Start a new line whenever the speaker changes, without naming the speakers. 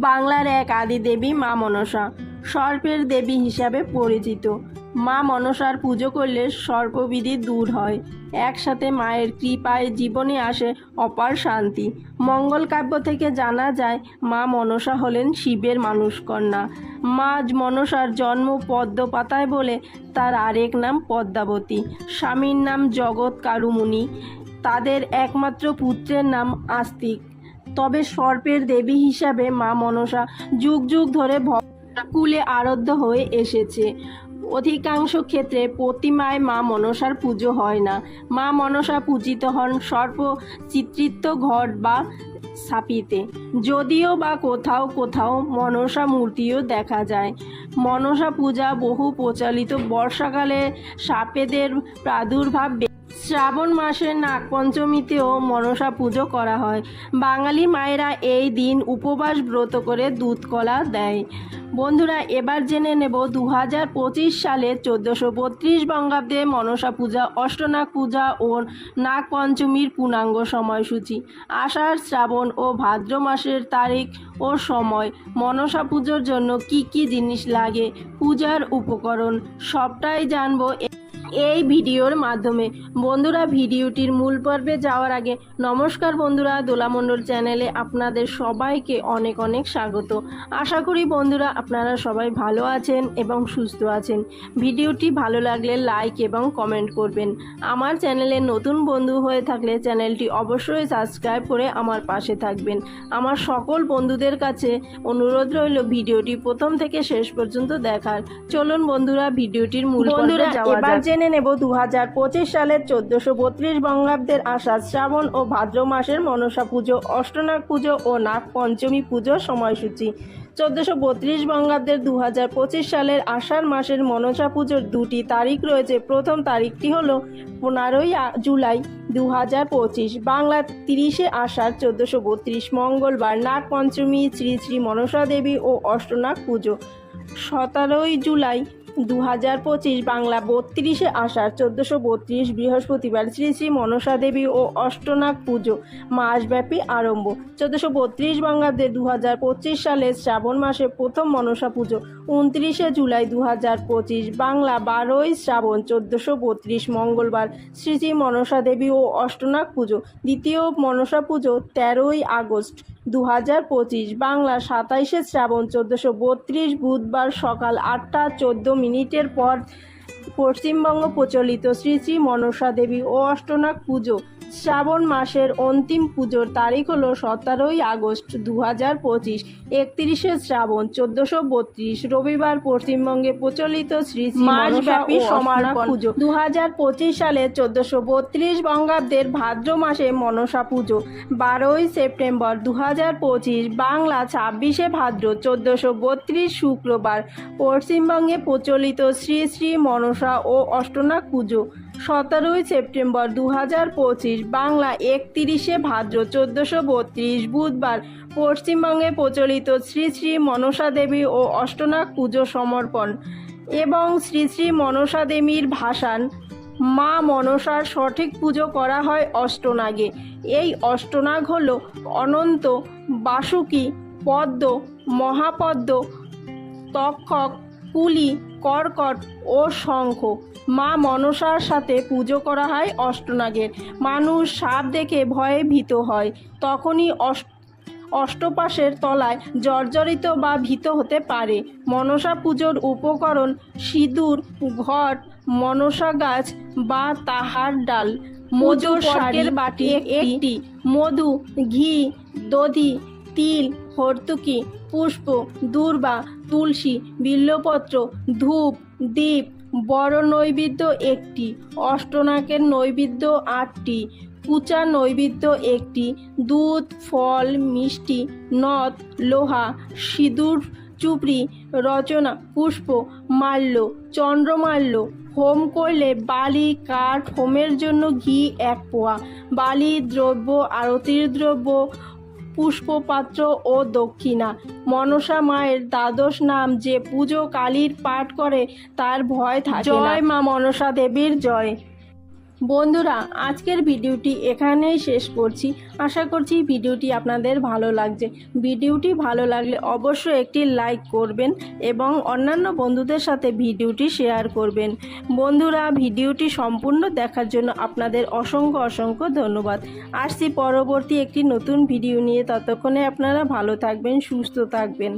বাংলার এক আদি দেবী মা মনসা। সর্পের দেবী হিসাবে পরিচিত। মা মনসার পুজো করলে সর্পবিধি দূর হয়। একসাথে মায়ের কৃপায় জীবনে আসে অপার শান্তি। মঙ্গল কাব্য থেকে জানা যায়, মা মনসা হলেন শিবের মানুষকন্যা। মা মনসার জন্ম পদ্মপাতায় বলে তার আরেক নাম পদ্মাবতী। স্বামীর নাম জগৎ কারুমুনি তাদের একমাত্র পুত্রের নাম আস্তিক। তবে সর্পের দেবী হিসাবে মা মনসা যুগ যুগ ধরে কুলে আরাধ্য হয়ে এসেছে। অধিকাংশ ক্ষেত্রে প্রতিমায় মা মনসার পুজো হয় না। মা মনসা পূজিত হন সর্প চিত্রিত ঘট বা সাপিতে যদিও বা কোথাও কোথাও মনসা মূর্তিও দেখা যায়। মনসা পূজা বহু প্রচলিত। বর্ষাকালে সাপেদের প্রাদুর্ভাব শ্রাবণ মাসের নাগপঞ্চমীতেও মনসা পুজো করা হয়। বাঙালি মায়েরা এই দিন উপবাস ব্রত করে দুধ কলা দেয়। বন্ধুরা, এবার জেনে নেব দু হাজার পঁচিশ সালে চোদ্দোশো বত্রিশ বঙ্গাব্দে মনসা পূজা, অষ্টনাগ পূজা ও নাগপঞ্চমীর পূর্ণাঙ্গ সময়সূচি। আষাঢ়, শ্রাবণ ও ভাদ্র মাসের তারিখ ও সময় মনসা পুজোর জন্য কি কি জিনিস লাগে? পূজার উপকরণ সবটাই জানব এই ভিডিওর মাধ্যমে বন্ধুরা ভিডিওটির মূল পর্বে যাওয়ার আগে নমস্কার বন্ধুরা দোলামণ্ডল চ্যানেলে আপনাদের সবাইকে অনেক অনেক স্বাগত। আশা করি বন্ধুরা আপনারা সবাই ভালো আছেন এবং সুস্থ আছেন। ভিডিওটি ভালো লাগলে লাইক এবং কমেন্ট করবেন। আমার চ্যানেলে নতুন বন্ধু হয়ে থাকলে চ্যানেলটি অবশ্যই সাবস্ক্রাইব করে আমার পাশে থাকবেন। আমার সকল বন্ধুদের কাছে অনুরোধ রইল ভিডিওটি প্রথম থেকে শেষ পর্যন্ত দেখার। চলুন বন্ধুরা ভিডিওটির মূল বন্ধুরা এবার জেনে নেব দু হাজার পঁচিশ সালের চোদ্দশো বত্রিশ বঙ্গাব্দের আষাঢ় শ্রাবণ ও ভাদ্র মাসের মনসা পুজো, অষ্টনাগ পুজো ও নাগ পঞ্চমী পুজোর সময়সূচি। চোদ্দশো বত্রিশ বঙ্গাব্দের দু হাজার পঁচিশ সালের আষাঢ় মাসের মনসা পুজোর দুটি তারিখ রয়েছে। প্রথম তারিখটি হলো পনেরোই জুলাই দু হাজার পঁচিশ, বাংলা তিরিশে আষাঢ় চোদ্দশো বত্রিশ, মঙ্গলবার নাগ পঞ্চমী, শ্রী শ্রী মনসা দেবী ও অষ্টনাগ পুজো। সতেরোই জুলাই দু হাজার পঁচিশ বাংলা বত্রিশে আষাঢ় চোদ্দোশো বত্রিশ বৃহস্পতিবার শ্রী শ্রী মনসা দেবী ও অষ্টনাগ পুজো মাসব্যাপী আরম্ভ। চোদ্দোশো বত্রিশ বঙ্গাব্দে দু হাজার পঁচিশ সালের শ্রাবণ মাসে প্রথম মনসা পুজো। উনত্রিশে জুলাই দু হাজার পঁচিশ বাংলা বারোই শ্রাবণ চোদ্দোশো বত্রিশ মঙ্গলবার শ্রী শ্রী মনসা দেবী ও অষ্টনাগ পুজো। দ্বিতীয় মনসা পুজো তেরোই আগস্ট দু হাজার পঁচিশ বাংলা সাতাইশে শ্রাবণ চোদ্দোশো বত্রিশ বুধবার সকাল আটটা চোদ্দ মিনিটের পর পশ্চিমবঙ্গ প্রচলিত শ্রী শ্রী মনসা দেবী ও অষ্টনাগ পুজো শ্রাবণ মাসের অন্তিম পুজোর তারিখ হলো সতেরোই আগস্ট দু হাজার পঁচিশ একত্রিশে শ্রাবণ চোদ্দশো বত্রিশ রবিবার পশ্চিমবঙ্গে প্রচলিত শ্রী মাসব্যাপী সমারোহ পুজো। দু হাজার পঁচিশ সালে চোদ্দশো বত্রিশ বঙ্গাব্দের ভাদ্র মাসে মনসা পুজো। বারোই সেপ্টেম্বর দু হাজার পঁচিশ বাংলা ছাব্বিশে ভাদ্র চোদ্দশো বত্রিশ শুক্রবার পশ্চিমবঙ্গে প্রচলিত শ্রী শ্রী মনসা ও অষ্টনাগ পুজো। সতেরোই সেপ্টেম্বর দু হাজার পঁচিশ, বাংলা একত্রিশে ভাদ্র চোদ্দশো বত্রিশ, বুধবার পশ্চিমবঙ্গে প্রচলিত শ্রী শ্রী মনসা দেবী ও অষ্টনাগ পুজো সমর্পণ এবং শ্রী শ্রী মনসা দেবীর ভাসান। মা মনসার সঠিক পুজো করা হয় অষ্টনাগে। এই অষ্টনাগ হল অনন্ত, বাসুকি, পদ্ম, মহাপদ্ম তক্ষক কুলি কর্কট ও শঙ্খ। মা মনসার সাথে পুজো করা হয় অষ্টনাগের। মানুষ সাপ দেখে ভয়ে ভীত হয়। তখনই অষ্ট অষ্টপাশের তলায় জর্জরিত বা ভীত হতে পারে। মনসা পুজোর উপকরণ সিঁদুর ঘট মনসা গাছ বা তাহার ডাল। মজুর শাকের বাটি একটি মধু ঘি দধি তিল হর্তুকি পুষ্প দূর্বা তুলসী বিল্লপত্র ধূপ দীপ বড় নৈবেদ্য একটি, অষ্টনাকের নৈবেদ্য আটটি পুচা নৈবেদ্য একটি, দুধ, ফল, মিষ্টি, নদ, লোহা, সিঁদুর, চুপড়ি, রচনা, পুষ্প, মাল্য, চন্দ্রমাল্য, হোম করলে বালি, কাঠ, হোমের জন্য ঘি এক পোয়া, বালি, দ্রব্য, আরতির দ্রব্য পুষ্পপাত্র ও দক্ষিণা। মনসা মায়ের দ্বাদশ নাম যে পুজো কালীর পাঠ করে, তার ভয় থাকে জয় মা মনসা দেবীর জয়। বন্ধুরা, আজকের ভিডিওটি এখানেই শেষ করছি। আশা করছি ভিডিওটি আপনাদের ভালো লাগছে। ভিডিওটি ভালো লাগলে অবশ্যই একটি লাইক করবেন এবং অন্যান্য বন্ধুদের সাথে ভিডিওটি শেয়ার করবেন। বন্ধুরা, ভিডিওটি সম্পূর্ণ দেখার জন্য আপনাদের অসংখ্য অসংখ্য ধন্যবাদ। আসছি পরবর্তী একটি নতুন ভিডিও নিয়ে। ততক্ষণে আপনারা ভালো থাকবেন, সুস্থ থাকবেন।